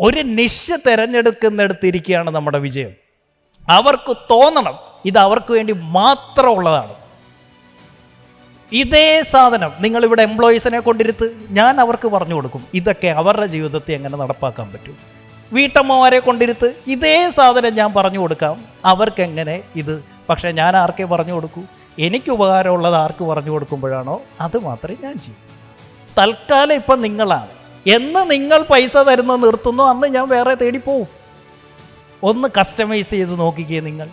ഒരു നിശ തിരഞ്ഞെടുക്കുന്നിടത്തിരിക്കുകയാണ് നമ്മുടെ വിജയം. അവർക്ക് തോന്നണം ഇത് അവർക്ക് വേണ്ടി മാത്രമുള്ളതാണ്. ഇതേ സാധനം നിങ്ങളിവിടെ എംപ്ലോയീസിനെ കൊണ്ടിരുത്ത് ഞാൻ അവർക്ക് പറഞ്ഞു കൊടുക്കും. ഇതൊക്കെ അവരുടെ ജീവിതത്തെ എങ്ങനെ നടപ്പാക്കാൻ പറ്റും? വീട്ടമ്മമാരെ കൊണ്ടിരുത്ത് ഇതേ സാധനം ഞാൻ പറഞ്ഞു കൊടുക്കാം. അവർക്കെങ്ങനെ ഇത്? പക്ഷേ ഞാൻ ആർക്കേ പറഞ്ഞു കൊടുക്കൂ? എനിക്ക് ഉപകാരമുള്ളത് ആർക്ക് പറഞ്ഞു കൊടുക്കുമ്പോഴാണോ? അത് മാത്രമേ ഞാൻ ചെയ്യൂ. തൽക്കാലം ഇപ്പം നിങ്ങളാണ്. എന്ന് നിങ്ങൾ പൈസ തരുന്ന നിർത്തുന്നു അന്ന് ഞാൻ വേറെ തേടിപ്പോവും. പോവും ഒന്ന് കസ്റ്റമൈസ് ചെയ്ത് നോക്കിക്കേ നിങ്ങൾ.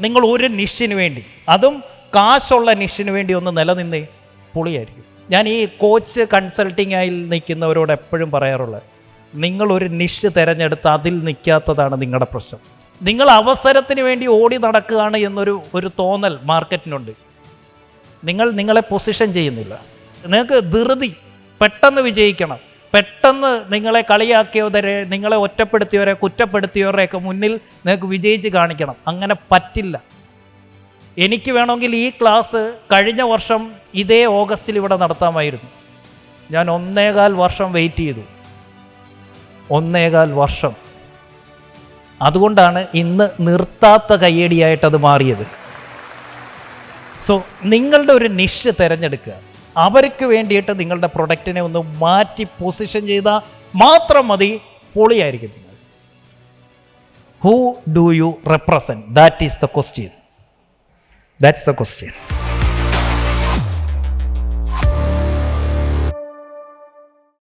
നിങ്ങൾ ഒരു നിഷിന് വേണ്ടി അതും കാശുള്ള നിഷിന് വേണ്ടി ഒന്ന് നിലനിന്നേ പുളിയായിരിക്കും. ഞാൻ ഈ കോച്ച് കൺസൾട്ടിങ്ങായി നിൽക്കുന്നവരോട് എപ്പോഴും പറയാറുള്ളത് നിങ്ങൾ ഒരു നിഷ് തിരഞ്ഞെടുത്ത് അതിൽ നിൽക്കാത്തതാണ് നിങ്ങളുടെ പ്രശ്നം. നിങ്ങൾ അവസരത്തിന് വേണ്ടി ഓടി നടക്കുകയാണ് എന്നൊരു ഒരു തോന്നൽ മാർക്കറ്റിനുണ്ട്. നിങ്ങൾ നിങ്ങളെ പൊസിഷൻ ചെയ്യുന്നില്ല. നിങ്ങൾക്ക് ധൃതി പെട്ടെന്ന് വിജയിക്കണം. പെട്ടെന്ന് നിങ്ങളെ കളിയാക്കിയവരെ നിങ്ങളെ ഒറ്റപ്പെടുത്തിയവരെ കുറ്റപ്പെടുത്തിയവരെയൊക്കെ മുന്നിൽ നിങ്ങൾക്ക് വിജയിച്ച് കാണിക്കണം. അങ്ങനെ പറ്റില്ല. എനിക്ക് വേണമെങ്കിൽ ഈ ക്ലാസ് കഴിഞ്ഞ വർഷം ഇതേ ഓഗസ്റ്റിൽ ഇവിടെ നടത്താമായിരുന്നു. ഞാൻ ഒന്നേകാൽ വർഷം വെയിറ്റ് ചെയ്തു. ഒന്നേകാൽ വർഷം. അതുകൊണ്ടാണ് ഇന്ന് നിർത്താത്ത കയ്യടിയായിട്ട് അത് മാറിയത്. സോ നിങ്ങളുടെ ഒരു നിഷ് തിരഞ്ഞെടുക്കുക. അവർക്ക് വേണ്ടിയിട്ട് നിങ്ങളുടെ പ്രൊഡക്റ്റിനെ ഒന്ന് മാറ്റി പൊസിഷൻ ചെയ്താൽ മാത്രം മതി പൊളിയായിരിക്കും നിങ്ങൾ. Who do you represent that is the question that's the question